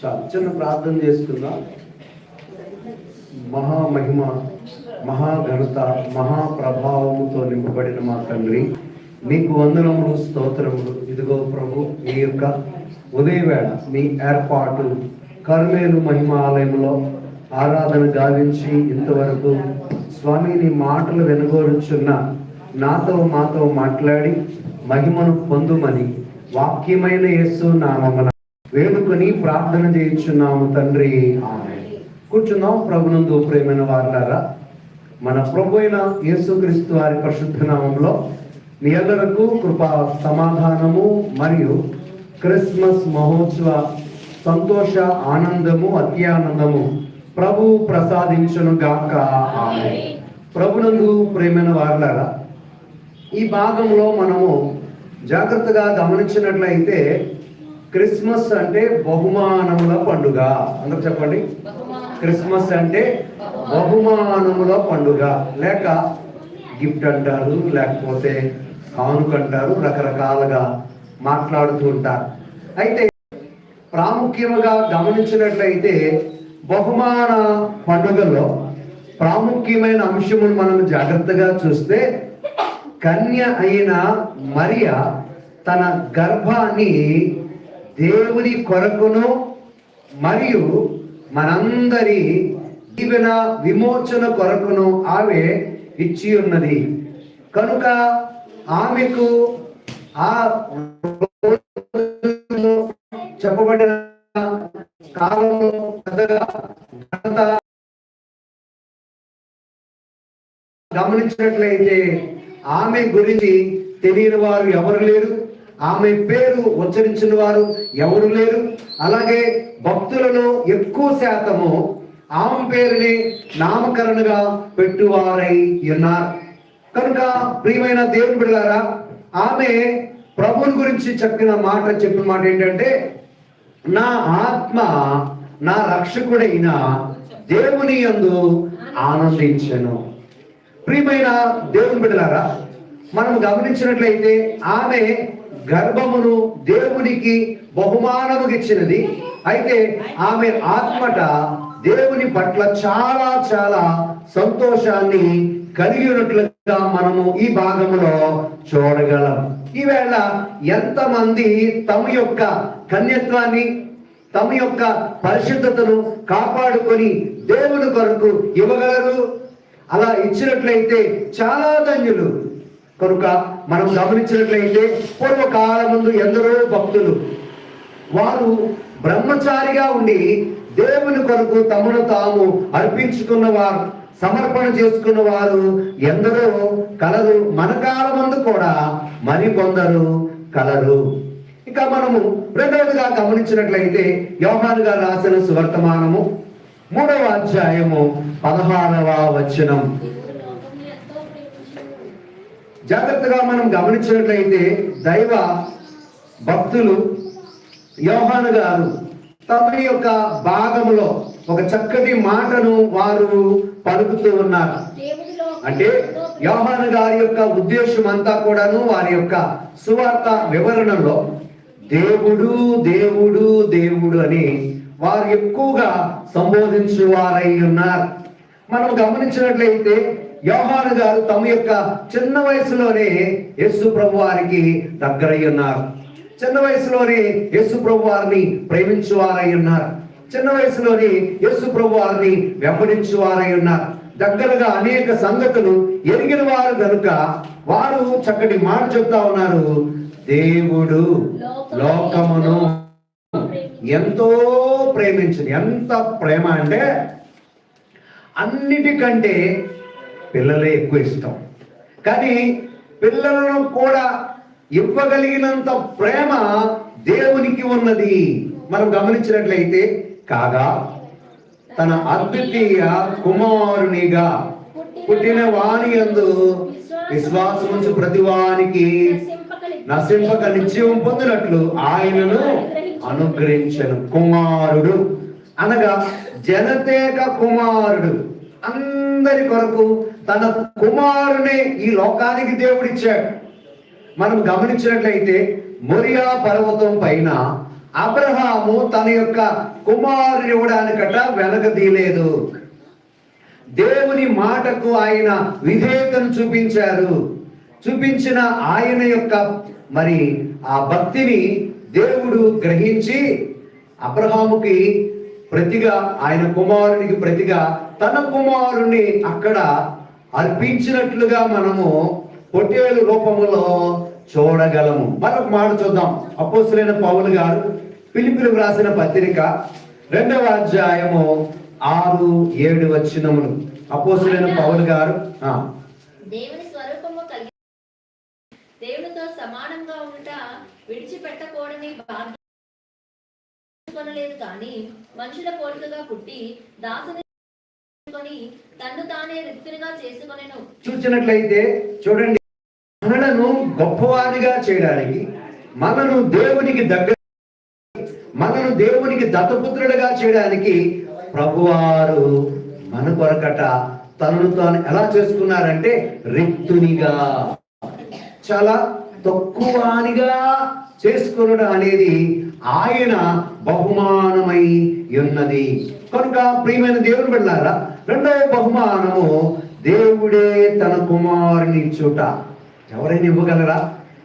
చాలు. చిన్న ప్రార్థన చేసుకుందాం మహామహిమ మహాఘనత మహాప్రభావముతో నింపబడిన మా తండ్రి మీకు వందనములు స్తోత్రములు. ఇదిగో ప్రభు మీ యొక్క ఉదయవేళ మీ ఏర్పాటు కర్మేలు మహిమ ఆలయంలో ఆరాధన గావించి ఇంతవరకు స్వామి నీ మాటలు వెనుగోరుచున్న నాతో మాతో మాట్లాడి మహిమను పొందుమని వాక్యమైన యేసు నామమున వేడుకొని ప్రార్థన చేయించున్నాము తండ్రి. కూర్చున్నాం ప్రభునందు ప్రేమైన వారులారా మన ప్రభు అయిన యేసుక్రీస్తు వారి పరిశుద్ధ నామంలో మీ అందరకు కృపా సమాధానము మరియు క్రిస్మస్ మహోత్సవ సంతోష ఆనందము అత్యానందము ప్రభు ప్రసాదించును గాక. ఆమె ప్రభునందు ప్రేమైన వారులారా ఈ భాగంలో మనము జాగ్రత్తగా గమనించినట్లయితే క్రిస్మస్ అంటే బహుమానముల పండుగ. అందరూ చెప్పండి. క్రిస్మస్ అంటే బహుమానముల పండుగ. లేక గిఫ్ట్ అంటారు లేకపోతే కానుక అంటారు రకరకాలుగా మాట్లాడుతూ ఉంటారు. అయితే ప్రాముఖ్యముగా గమనించినట్లయితే బహుమాన పండుగలో ప్రాముఖ్యమైన అంశమును మనం జాగ్రత్తగా చూస్తే కన్య అయిన మరియ తన గర్భాన్ని దేవుని కొరకును మరియు మనందరి జీవన విమోచన కొరకును ఆమె ఇచ్చి ఉన్నది. కనుక ఆమెకు ఆ చెప్పబడిన కాలంలో గమనించినట్లయితే ఆమె గురించి తెలియని వారు ఎవరు లేరు. ఆమె పేరు ఉచ్చరించిన వారు ఎవరు లేరు? అలాగే భక్తులను ఎక్కువ శాతము ఆమె పేరుని నామకరణగా పెట్టువారై ఉన్నారు. కనుక ప్రియమైన దేవుని బిడ్డారా ఆమె ప్రభుని గురించి చెప్పిన మాట చెప్పిన మాట ఏంటంటే నా ఆత్మ నా రక్షకుడైన దేవుని యందు ఆనందించను. ప్రియమైన దేవుని బిడ్డలారా మనం గమనించినట్లయితే ఆమె గర్భమును దేవునికి బహుమానముగా ఇచ్చినది అయితే ఆమె ఆత్మట దేవుని పట్ల చాలా చాలా సంతోషాన్ని కలిగి ఉన్నట్లుగా మనము ఈ భాగంలో చూడగలం. ఈవేళ ఎంతమంది తమ యొక్క కన్యత్వాన్ని తమ యొక్క పరిశుద్ధతను కాపాడుకొని దేవుని కొరకు ఇవ్వగలరు? అలా ఇచ్చినట్లయితే చాలా ధన్యులు. కనుక మనం గమనించినట్లయితే పూర్వకాలం ముందు ఎందరో భక్తులు వారు బ్రహ్మచారిగా ఉండి దేవుని కొరకు తమను తాము అర్పించుకున్న వారు సమర్పణ చేసుకున్న వారు ఎందరో కలరు. మన కాలమందు కూడా మరి కొందరు కలరు. ఇక మనము రెండవదిగా గమనించినట్లయితే యోహాను గారు రాసిన సువర్తమానము మూడవ అధ్యాయము పదహారవ వచనం. జాగ్రత్తగా మనం గమనించినట్లయితే దైవ భక్తులు యోహాను గారు తమ యొక్క భాగంలో ఒక చక్కటి మాటను వారు పలుకుతూ ఉన్నారు. అంటే యోహాను గారి యొక్క ఉద్దేశం అంతా కూడాను వారి యొక్క సువార్త వివరణలో దేవుడు దేవుడు దేవుడు అని వారు ఎక్కువగా సంబోధించు వారై ఉన్నారు. మనం గమనించినట్లయితే యోహాను గారు తమ యొక్క చిన్న వయసులోనే యేసు ప్రభు వారికి దగ్గరై ఉన్నారు. చిన్న వయసులోనే యేసు ప్రభు వారిని ప్రేమించు వారై ఉన్నారు. చిన్న వయసులోనే యేసు ప్రభు వారిని వెంబడించు వారై ఉన్నారు. దగ్గరగా అనేక సంగతులు ఎరిగిన వారు కనుక వారు చక్కటి మాట చెప్తా ఉన్నారు. దేవుడు లోకమును ఎంతో ప్రేమించింది ఎంత ప్రేమ అంటే అన్నిటికంటే పిల్లలే ఎక్కువ ఇష్టం. కానీ పిల్లలను కూడా ఇవ్వగలిగినంత ప్రేమ దేవునికి ఉన్నది. మనం గమనించినట్లయితే కాగా తన అద్వితీయ కుమారునిగా పుట్టిన వాణి యందు విశ్వాసముంచు ప్రతి వానికి నశింపక నిత్యం పొందినట్లు ఆయనను అనుగ్రహించను కుమారుడు. అనగా జనతేక కుమారుడు. అందరి కొరకు తన కుమారుని ఈ లోకానికి దేవుడిచ్చాడు. మనం గమనించినట్లయితే మొరియా పర్వతం పైన అబ్రహాము తన యొక్క కుమారుని ఇవ్వడానికట వెనకదీయలేదు దేవుని మాటకు ఆయన విధేయతను చూపించారు. చూపించిన ఆయన యొక్క మరి ఆ భక్తిని దేవుడు గ్రహించి అబ్రహాముకి ప్రతిగా ఆయన కుమారునికి ప్రతిగా తన కుమారుని అక్కడ అర్పించినట్లుగా మనము పొట్టేలు రూపములో చూడగలము. మరొక మాట చూద్దాం. అపోసులైన పౌలు గారు పిలిపిలు వ్రాసిన పత్రిక రెండవ అధ్యాయము ఆరు ఏడు వచ్చినములు అపోసులైన పౌలు గారు దేవుని స్వరూపము కలిగి దేవునితో సమానంగా ఉంట విడిచిపెట్టకూడని భాగ్యం కానీ మనుషుల పోలికగా పుట్టి దాసని చేసుకొని తన్ను తానే రిక్తునిగా చేసుకొనెను. చూసినట్లయితే చూడండి మనలను గొప్పవారిగా చేయడానికి మనను దేవునికి దగ్గర మనను దేవునికి దత్తపుత్రులుగా చేయడానికి ప్రభువారు మన కొరకట తనను తాను ఎలా చేసుకున్నారంటే రిక్తునిగా చాలా తక్కువనిగా చేసుకునడం అనేది ఆయన బహుమానమై ఉన్నది. కనుక ప్రియమైన దేవుని వెళ్ళారా రెండవ బహుమానము దేవుడే తన కుమారుని ఇచ్చుట. ఎవరైనా ఇవ్వగలరా?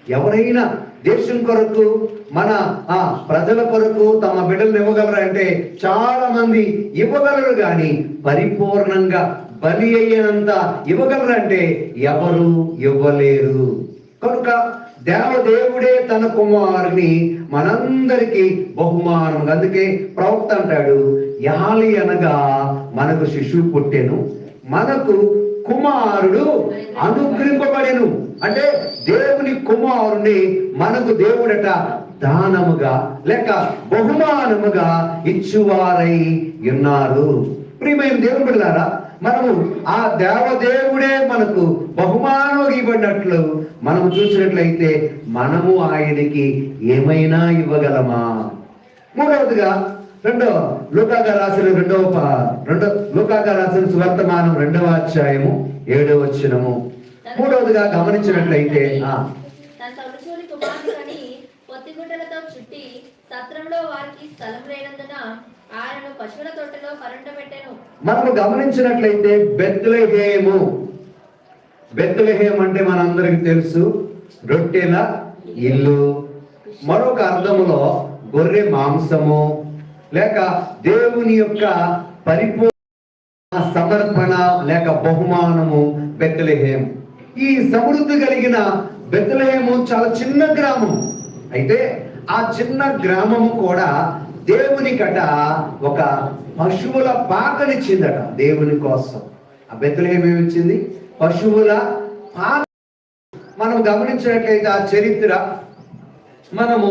ఎవరైనా దేశం కొరకు మన ఆ ప్రజల కొరకు తమ బిడ్డలను ఇవ్వగలరా అంటే చాలా మంది ఇవ్వగలరు కానీ పరిపూర్ణంగా బలి అయ్యేంత ఇవ్వగలరంటే ఎవరు ఇవ్వలేరు. కనుక దేవదేవుడే తన కుమారుని మనందరికీ బహుమానం అందుకే ప్రవక్త అంటాడు యాలి అనగా మనకు శిశువు పుట్టెను మనకు కుమారుడు అనుగ్రహింపబడెను. అంటే దేవుని కుమారుని మనకు దేవుడట దానముగా లేక బహుమానముగా ఇచ్చువారై ఉన్నారు. ప్రియమైన దేవుని బిడ్డారా మనము ఆ దేవదేవుడే మనకు బహుమానం ఇవ్వనట్లు మనము చూసినట్లయితే మనము ఆయనకి ఏమైనా ఇవ్వగలమా? మూడవదిగా రెండో లోకాగా రాసిన రెండవ రెండో లోకాగా రాసిన సువర్తమానం రెండవ అధ్యాయము ఏడవ వచ్చినము మూడవదిగా గమనించినట్లయితే చుట్టి సత్రంలో వారికి స్థలం లేనందున ఆయనను పశువుల పరుండబెట్టెను మనము గమనించినట్లయితే బెత్లెహేము బెత్లెహేం అంటే మనందరికి తెలుసు రొట్టెల ఇల్లు. మరొక అర్థములో గొర్రె మాంసము. లేక దేవుని యొక్క పరిపూర్ణ సమర్పణ లేక బహుమానము బెత్లెహేం ఈ సమృద్ధి కలిగిన బెత్లెహేము చాలా చిన్న గ్రామం. అయితే ఆ చిన్న గ్రామము కూడా దేవుని కట ఒక పశువుల పాకనిచ్చిందట దేవుని కోసం. ఆ బెత్లెహేం ఇచ్చింది. పశువుల పాక మనం గమనించినట్లయితే ఆ చరిత్ర మనము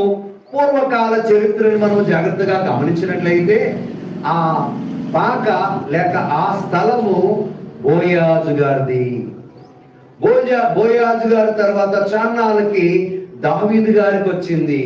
పూర్వకాల చరిత్రను మనం జాగ్రత్తగా గమనించినట్లయితే ఆ పాక లేక ఆ స్థలము బోయాజు గారిది. బోజా బోయాజు గారి తర్వాత చాన్నాలకి దావీదు గారికి వచ్చింది.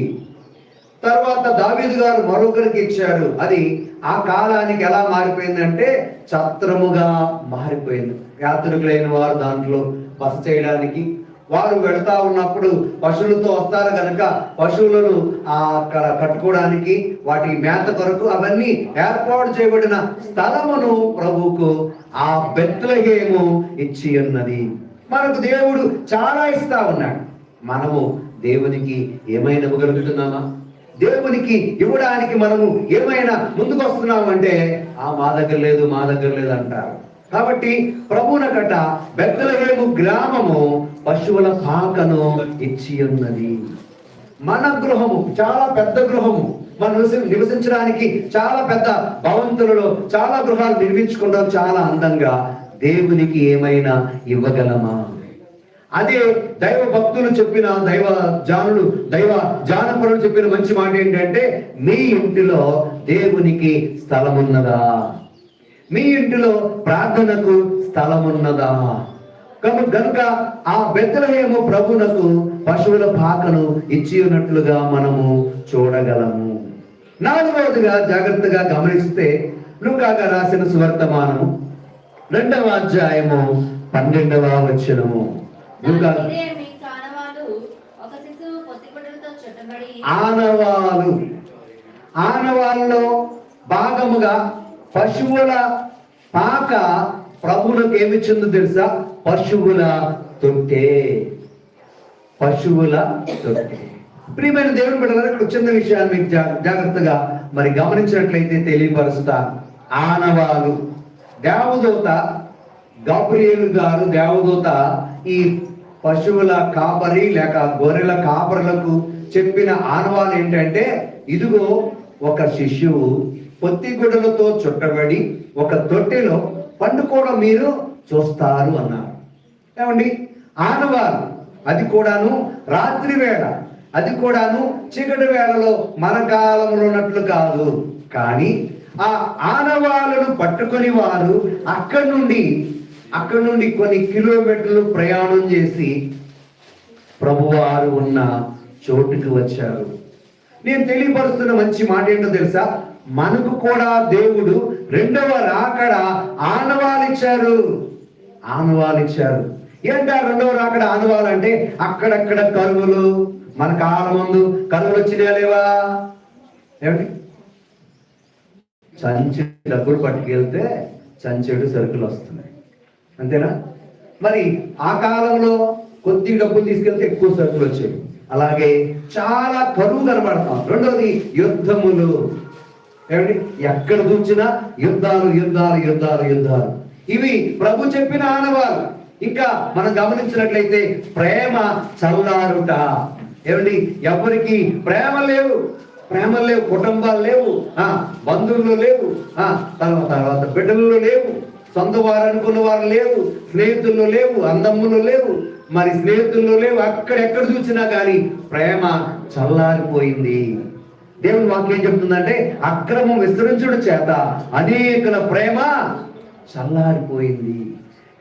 తర్వాత దావీదు గారు మరొకరికి ఇచ్చాడు. అది ఆ కాలానికి ఎలా మారిపోయిందంటే ఛత్రముగా మారిపోయింది. యాత్రికులైన వారు దాంట్లో బస చేయడానికి వారు వెళ్తా ఉన్నప్పుడు పశువులతో వస్తారు కనుక పశువులను ఆ అక్కడ కట్టుకోవడానికి వాటి మేత కొరకు అవన్నీ ఏర్పాటు చేయబడిన స్థలమును ప్రభువుకు ఆ బెత్లహేము ఇచ్చి ఉన్నది. మనకు దేవుడు చాలా ఇస్తా ఉన్నాడు. మనము దేవునికి ఏమైనా ఇవ్వగలుగుతున్నామా దేవునికి ఇవ్వడానికి మనము ఏమైనా ముందుకు వస్తున్నామంటే ఆ మా దగ్గర లేదు మా దగ్గర లేదు అంటారు. కాబట్టి ప్రభునకట బెత్తలహేము గ్రామము పశువుల పాకను ఇచ్చి ఉన్నది. మన గృహము చాలా పెద్ద గృహము. మనం నివసించడానికి చాలా పెద్ద భవంతులలో చాలా గృహాలు నిర్మించుకుంటాం చాలా అందంగా. దేవునికి ఏమైనా ఇవ్వగలమా? అదే దైవ భక్తులు చెప్పిన దైవ జానులు దైవ జానపరులు చెప్పిన మంచి మాట ఏంటంటే మీ ఇంటిలో దేవునికి స్థలమున్నదా? మీ ఇంటిలో ప్రార్థనకు స్థలమున్నదా? కాబట్టి కనుక గనుక ఆ బెత్తలహేము ప్రభునకు పశువుల పాకను ఇచ్చి ఉన్నట్లుగా మనము చూడగలము. నాలుగవదిగా జాగ్రత్తగా గమనిస్తే లుకాగా రాసిన సువర్తమానము రెండవ అధ్యాయము పన్నెండవ వచనము. ఆనవాలు ఆనవాళ్ళలో భాగముగా పశువుల పాక ప్రభువులకు ఏమిచ్చిందో తెలుసా? పశువుల తొట్టె. పశువుల తొట్టె. ప్రియమైన దేవుని బిడ్డలారా ఇక్కడ చిన్న విషయాలు మీకు జా- జాగ్రత్తగా మరి గమనించినట్లయితే తెలియపరుస్తా. ఆనవాలు దేవదూత గాబ్రియేలు గారు దేవదూత ఈ పశువుల కాపరి లేక గొర్రెల కాపరులకు చెప్పిన ఆనవాలు ఏంటంటే ఇదిగో ఒక శిష్యువు పొత్తిగుడలతో చుట్టబడి ఒక తొట్టెలో పండుకోవడం మీరు చూస్తారు అన్నారు. ఏమండి? ఆనవాలు అది కూడాను రాత్రి వేళ అది కూడాను చీకటి వేళలో మన కాలంలో ఉన్నట్లు కాదు. కానీ ఆ ఆనవాళ్ళను పట్టుకొని వారు అక్కడి నుండి అక్కడి నుండి కొన్ని కిలోమీటర్లు ప్రయాణం చేసి ప్రభువారు ఉన్న చోటుకి వచ్చారు. నేను తెలియపరుస్తున్న మంచి మాట ఏంటో తెలుసా? మనకు కూడా దేవుడు రెండవ రాకడ ఆనవాలిచ్చారు. ఆనవాలిచ్చారు. ఏంటి ఆ రెండవ రాకడ ఆనవాలంటే అక్కడక్కడ కరువులు? మన కాలం ముందు కరువులు వచ్చినాయా లేవా? ఏమండి సంచి డబ్బులు పట్టుకెళ్తే సంచెడు సరుకులు వస్తున్నాయి. అంతేనా? మరి ఆ కాలంలో కొద్ది డబ్బులు తీసుకెళ్తే ఎక్కువ సరుకులు వచ్చేవి. అలాగే చాలా కరువు కనబడతాం రెండోది యుద్ధములు. ఏమండి? ఎక్కడ చూసినా యుద్ధాలు యుద్ధాలు యుద్ధాలు యుద్ధాలు. ఇవి ప్రభు చెప్పిన ఆనవాలు ఇంకా మనం గమనించినట్లయితే ప్రేమ చల్లారుట. ఏమండి? ఎవరికి ప్రేమ లేవు. ప్రేమలు లేవు కుటుంబాలు లేవు. ఆ బంధువులు లేవు. ఆ తర్వాత తర్వాత బిడ్డలు లేవు. సొంత వారు అనుకున్న వారు లేవు స్నేహితుల్లో లేవు అందమ్ములు లేవు. మరి స్నేహితుల్లో లేవు అక్కడెక్కడ చూసినా కానీ ప్రేమ చల్లారిపోయింది. దేవుని వాక్యం చెప్తుందంటే అక్రమం విస్తరించుడు చేత అనేకుల ప్రేమ చల్లారిపోయింది.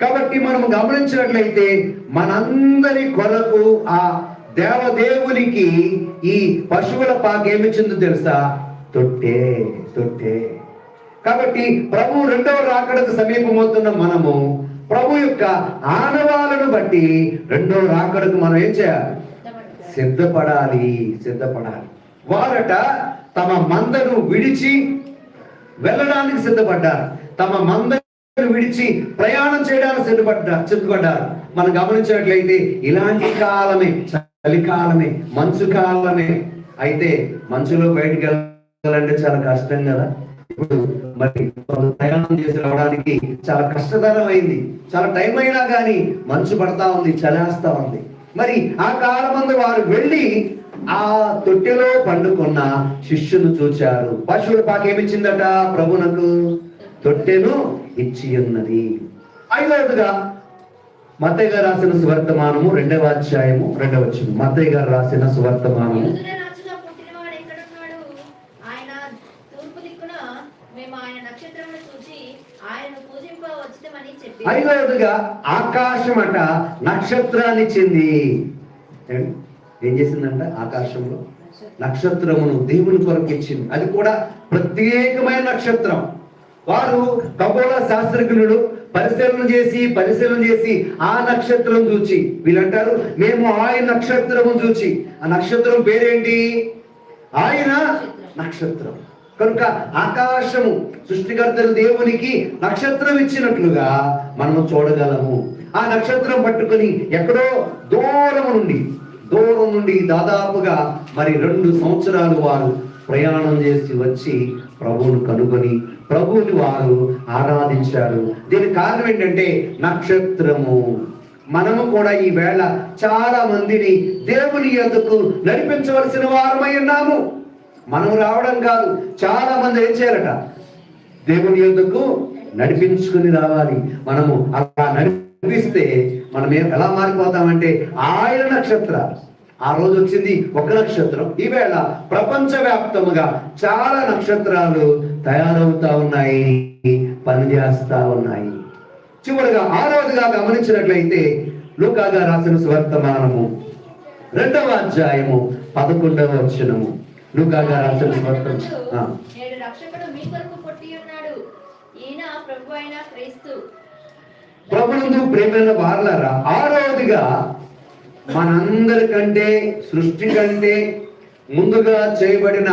కాబట్టి మనం గమనించినట్లయితే మనందరి కొరకు ఆ దేవదేవునికి ఈ పశువుల పాక ఏమిచ్చిందో తెలుసా? తొట్టే తొట్టే. కాబట్టి ప్రభు రెండవ రాకడకు సమీపమవుతున్న మనము ప్రభు యొక్క ఆనవాలను బట్టి రెండవ రాకడకు మనం ఏం చేయాలి? సిద్ధపడాలి సిద్ధపడాలి. వారట తమ మందను విడిచి వెళ్ళడానికి సిద్ధపడ్డారు. తమ మందను విడిచి ప్రయాణం చేయడానికి సిద్ధపడ్డారు సిద్ధపడ్డారు. మనం గమనించినట్లయితే ఇలాంటి కాలమే చలికాలమే మంచు కాలమే. అయితే మంచులో బయటకు వెళ్ళాలంటే చాలా కష్టం కదా? మరి ప్రయాణం చేసి రావడానికి చాలా కష్టతరం అయింది చాలా టైం అయినా కానీ మంచు పడతా ఉంది చలేస్తా ఉంది. మరి ఆ కాలమందు వారు వెళ్ళి ఆ తొట్టెలో పండుకున్న శిష్యును చూచారు. పశువుల పాకేమిచ్చిందట ప్రభునకు తొట్టెను ఇచ్చి ఉన్నది. ఐదవదిగా మత్తయ్య గారు రాసిన సువర్తమానము రెండవ అధ్యాయము రెండవ వచ్చింది మత్తయ్య గారు రాసిన సువర్తమానము యూదుల రాజుగా పుట్టినవాడు ఎక్కడున్నాడు ఆయన తూర్పు దిక్కున మేము ఆయన నక్షత్రమును చూచి ఆయనను పూజింప వచ్చితమని చెప్పి ఐదవదిగా ఆకాశం అట నక్షత్రాన్ని చెంది. ఏం- ఏం చేసిందంట ఆకాశంలో? నక్షత్రమును దేవుని కొరకు ఇచ్చింది. అది కూడా ప్రత్యేకమైన నక్షత్రం. వారు ఖగోళ శాస్త్రజ్ఞుడు పరిశీలన చేసి పరిశీలన చేసి ఆ నక్షత్రం చూచి వీళ్ళంటారు మేము ఆయన నక్షత్రము చూచి. ఆ నక్షత్రం పేరేంటి? ఆయన నక్షత్రం. కనుక ఆకాశము సృష్టికర్తలు దేవునికి నక్షత్రం ఇచ్చినట్లుగా మనము చూడగలము. ఆ నక్షత్రం పట్టుకొని ఎక్కడో దూరం నుండి దూరం నుండి దాదాపుగా మరి రెండు సంవత్సరాలు వారు ప్రయాణం చేసి వచ్చి ప్రభువును కనుగొని ప్రభువుని వారు ఆరాధించారు. దీని కారణం ఏంటంటే నక్షత్రము. మనము కూడా ఈ వేళ చాలా మందిని దేవుని ఎందుకు నడిపించవలసిన వారమై ఉన్నాము. మనం రావడం కాదు చాలా మంది ఏం చేయాలట? దేవుని ఎందుకు నడిపించుకుని రావాలి? మనము అలా నడిపిస్తే మనం ఎలా మారిపోతామంటే ఆయన నక్షత్ర ఆ రోజు వచ్చింది ఒక నక్షత్రం. ఈవేళ ప్రపంచవ్యాప్తముగా చాలా నక్షత్రాలు తయారవుతా ఉన్నాయి పనిచేస్తా ఉన్నాయి. చూడగా ఆ రోజుగా గమనించినట్లయితే లూకాగా రాసిన స్వర్తమానము రెండవ అధ్యాయము పదకొండవ వచనము. లూకాగా రాసిన స్వర్తం ఆ. నేడు రక్షకుడు మీ కొరకు పుట్టి ఉన్నాడు. ఈయన ప్రభు అయిన క్రీస్తు. ప్రభునందు ప్రేమైన వారలారా ఆరవదిగా మనందరికంటే సృష్టి కంటే ముందుగా చేయబడిన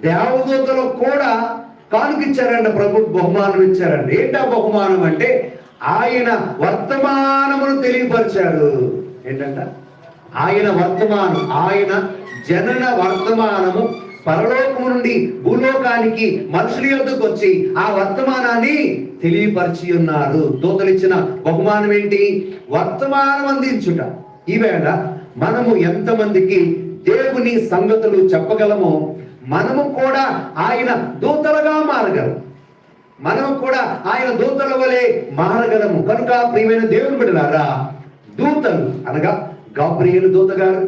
దేవదూతలకు కూడా కానుకిచ్చారంట ప్రభు బహుమానం ఇచ్చారంట. ఏంటా బహుమానం అంటే ఆయన వర్తమానమును తెలియపరిచారు ఏంటంట? ఆయన వర్తమానం ఆయన జనన వర్తమానము పరలోకము నుండి భూలోకానికి మనుషుల యొద్దకు వచ్చి ఆ వర్తమానాన్ని తెలియపరిచి ఉన్నారు దూతలు ఇచ్చిన బహుమానం ఏంటి? వర్తమానం అందించుట. ఈవేళ మనము ఎంతమందికి దేవుని సంగతులు చెప్పగలమో మనము కూడా ఆయన దూతలుగా మారగలం. మనం కూడా ఆయన దూతల వలె మారగలము. కనుక ప్రియమైన దేవుని బిడ్డలారా దూతలు అనగా గాబ్రియలు దూత గారు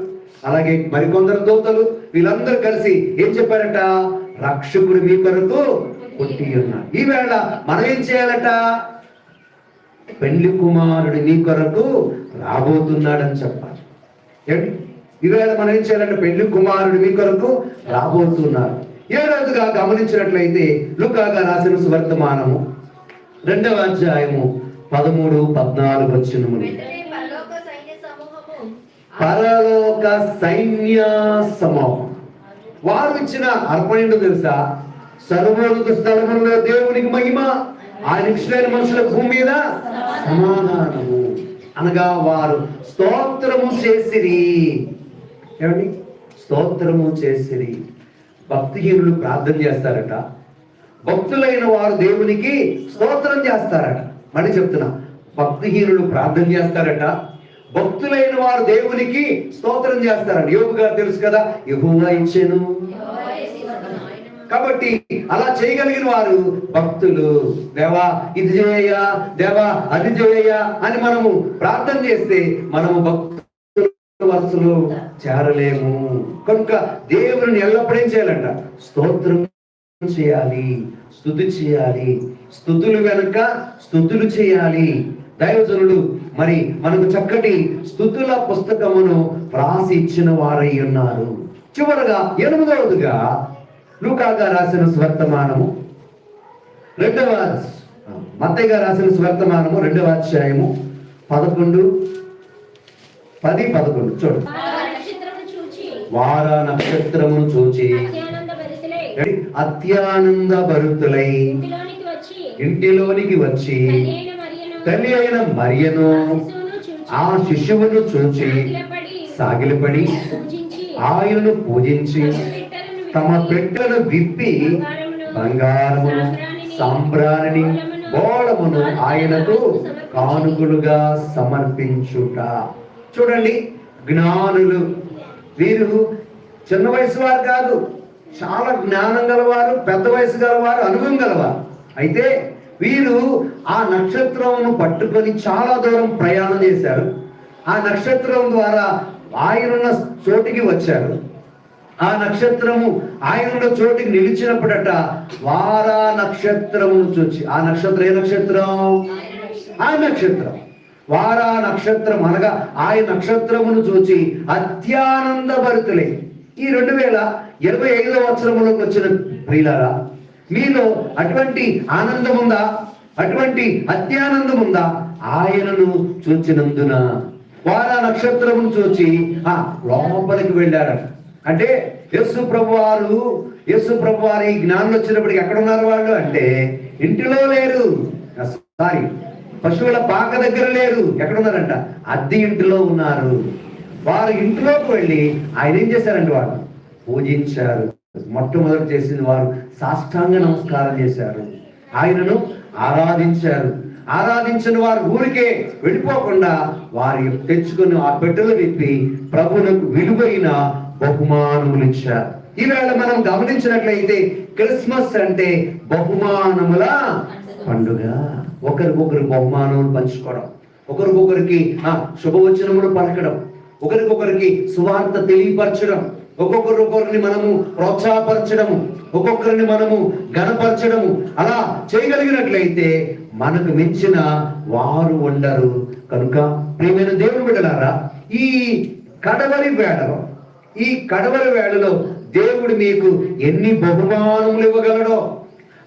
అలాగే మరికొందరు దూతలు వీళ్ళందరూ కలిసి ఏం చెప్పారట? రక్షకుడు మీ కొరకు పుట్టి ఉన్నాడు. ఈవేళ మనం ఏం చేయాలట? పెళ్ళి కుమారుడు నీ కొరకు రాబోతున్నాడని చెప్పాలి. ఏంటి? ఈవేళ మనం ఏం చేయాలంటే పెళ్ళి కుమారుడు మీ కొరకు రాబోతున్నాడు ఏడవదిగా గమనించినట్లయితే లుకాగా రాసిన సువర్తమానము రెండవ అధ్యాయము పదమూడు పద్నాలుగు వచ్చినములు. పరలోక సైన్య వారు ఇచ్చిన అర్పణ ఏంటో తెలుసా? సర్వోన్నత స్థలములో దేవునికి మహిమ ఆయన ఇచ్చిన మనుషుల భూమి మీద సమాధానము. అనగా వారు స్తోత్రము చేసిరి. ఏమండి? స్తోత్రము చేసిరి. భక్తిహీనులు ప్రార్థన చేస్తారట. భక్తులైన వారు దేవునికి స్తోత్రం చేస్తారట. మళ్ళీ చెప్తున్నా భక్తిహీనులు ప్రార్థన చేస్తారట. భక్తులైన వారు దేవునికి స్తోత్రం చేస్తారట యోగు గారు తెలుసు కదా యహోవా ఇచ్చాను. కాబట్టి అలా చేయగలిగిన వారు భక్తులు. దేవా ఇది చేయయ్యా దేవా అది చేయయ్యా అని మనము ప్రార్థన చేస్తే మనము భక్తుల వరుసలో చేరలేము. కనుక దేవుని ఎల్లప్పుడేం చేయాలంట? స్తోత్రం చేయాలి స్థుతి చేయాలి. స్థుతులు వెనుక స్థుతులు చేయాలి. దైవజనుడు మరి మనకు చక్కటి స్థుతుల పుస్తకమును వ్రాసి ఇచ్చిన వారై ఉన్నారు. చివరగా ఎనిమిదవదిగా లూకాగా రాసిన స్వర్తమానము. రెండవ మత్తయ్య రాసిన స్వర్తమానము రెండవ అధ్యాయము. పదకొండు పది పదకొండు. చూడు. వార నక్షత్రమును చూచి అత్యానంద భరితులై ఇంటిలోనికి వచ్చి తల్లి అయిన మరియను ఆ శిశువును చూచి సాగిలపడి పూజించి ఆయనను పూజించి తమ తమ పెట్టెలను విప్పి బంగారమును, బంగారమును సాంబ్రాణిని బోళమును ఆయనకు కానుకలుగా సమర్పించుట. చూడండి జ్ఞానులు. వీరు చిన్న వయసు వారు కాదు చాలా జ్ఞానం గలవారు పెద్ద వయసు గలవారు అనుభవం గలవారు. అయితే వీరు ఆ నక్షత్రమును పట్టుకొని చాలా దూరం ప్రయాణం చేశారు. ఆ నక్షత్రం ద్వారా ఆయనున్న చోటికి వచ్చారు. ఆ నక్షత్రము ఆయనున్న చోటికి నిలిచినప్పుడట వారా నక్షత్రమును చూచి ఆ నక్షత్రం ఏ నక్షత్రం? ఆ నక్షత్రం. వారా నక్షత్రం అనగా ఆయన నక్షత్రమును చూచి అత్యానంద భరితులే ఈ రెండు వేల ఇరవై ఐదవ సంవత్సరంలోకి వచ్చిన ప్రియులారా మీలో అటువంటి ఆనందం ఉందా అటువంటి అత్యానందం ఉందా ఆయనను చూచినందున వారా నక్షత్రమును చూచి ఆ లోపలికి వెళ్ళారట అంటే యేసు ప్రభు వారు యేసు ప్రభు వారి జ్ఞానం వచ్చినప్పటికి ఎక్కడ ఉన్నారు వాళ్ళు? అంటే ఇంటిలో లేరు. సారీ పశువుల పాక దగ్గర లేరు. ఎక్కడ ఉన్నారంట అద్దె ఇంటిలో ఉన్నారు. వారు ఇంటిలోకి వెళ్ళి ఆయన ఏం చేశారంటే వాళ్ళు? పూజించారు. మొట్టమొదటి చేసింది వారు సాష్టాంగ నమస్కారం చేశారు. ఆయనను ఆరాధించారు. ఆరాధించిన వారు ఊరికే వెళ్ళిపోకుండా వారి తెచ్చుకుని ఆ పెట్టెలు విప్పి ప్రభులకు విలువైన బహుమానములు ఇచ్చారు. ఈవేళ మనం గమనించినట్లయితే క్రిస్మస్ అంటే బహుమానముల పండుగ. ఒకరికొకరు బహుమానములు పంచుకోవడం. ఒకరికొకరికి ఆ శుభవచనములు పలకడం. ఒకరికొకరికి సువార్త తెలియపరచడం. ఒక్కొక్కరు ఒక్కొక్కరిని మనము ప్రోత్సాహపరచడము ఒక్కొక్కరిని మనము గణపరచడము. అలా చేయగలిగినట్లయితే మనకు మించిన వారు ఉండరు. కనుక ప్రియమైన దేవుని బిడ్డలారా ఈ కడవరి వేళలో ఈ కడవరి వేళలో దేవుడు మీకు ఎన్ని బహుమానములు ఇవ్వగలడో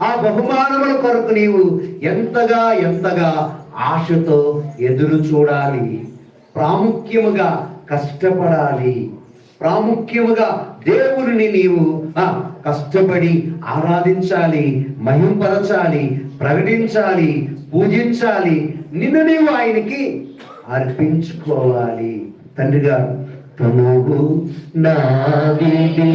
ఆ బహుమానముల కొరకు నీవు ఎంతగా ఎంతగా ఆశతో ఎదురు చూడాలి. ప్రాముఖ్యముగా కష్టపడాలి. ప్రాముఖ్యముగా దేవుడిని నీవు ఆ, కష్టపడి ఆరాధించాలి మహింపరచాలి ప్రకటించాలి పూజించాలి నిన్ను నీవు ఆయనకి అర్పించుకోవాలి. తండ్రి గారు తనుగు నా విధి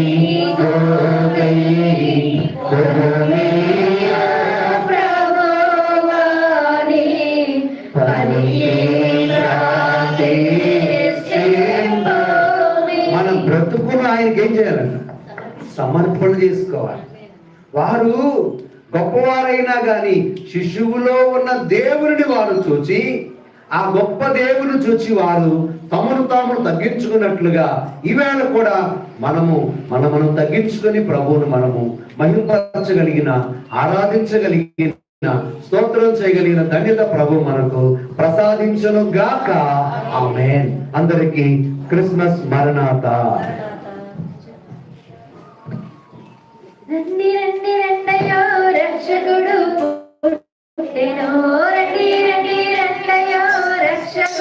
ఆయనకి ఏం చేయాలంట సమర్పణ చేసుకోవాలి. వారు గొప్పవారైనా కానీ శిశువులో ఉన్న దేవుని వారు చూచి ఆ గొప్ప దేవుని చూచి వారు తమను తాము తగ్గించుకున్నట్లుగా ఈవేళ కూడా మనము మన మనం తగ్గించుకొని ప్రభువును మనము మహింపరచగలిగిన ఆరాధించగలిగిన స్తోత్రం చేయగలిగిన ధన్యత ప్రభు మనకు ప్రసాదించను గాక ఆమె అందరికీ క్రిస్మస్ మరణాత. రండి రండి రండయో రక్షకుడు రండి రండి